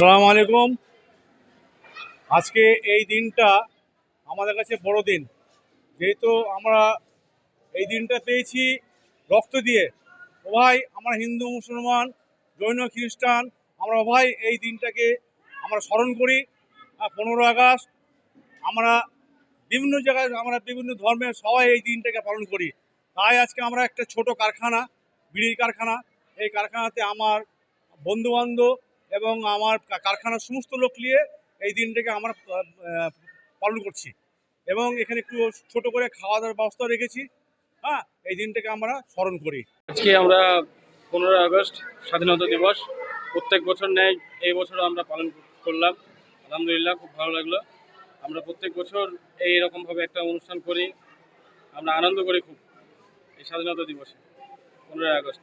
সালাম আলাইকুম। আজকে এই দিনটা আমাদের কাছে বড় দিন। যেহেতু আমরা এই দিনটা পেয়েছি রক্ত দিয়ে। ভাই, আমরা হিন্দু, মুসলমান, জৈন, খ্রিস্টান, আমরা ভাই এই দিনটাকে আমরা স্মরণ করি। পনেরো আগস্ট আমরা বিভিন্ন জায়গায় আমরা বিভিন্ন ধর্মের সবাই এই দিনটাকে পালন করি। তাই আজকে আমরা একটা ছোট কারখানা, বিড়ির কারখানা। এই কারখানাতে আমার বন্ধুবান্ধব এবং আমার কারখানার সমস্ত লোক নিয়ে এই দিনটাকে আমরা পালন করছি। এবং এখানে একটু ছোট করে খাওয়া দাওয়ার ব্যবস্থা রেখেছি। হ্যাঁ এই দিনটাকে আমরা স্মরণ করি। আজকে আমরা পনেরোই আগস্ট, স্বাধীনতা দিবস। প্রত্যেক বছর ন্যায় এই বছরও আমরা পালন করলাম। আলহামদুলিল্লাহ, খুব ভালো লাগল। আমরা প্রত্যেক বছর এই রকমভাবে একটা অনুষ্ঠান করি। আমরা আনন্দ করি খুব এই স্বাধীনতা দিবসে, পনেরোই আগস্ট।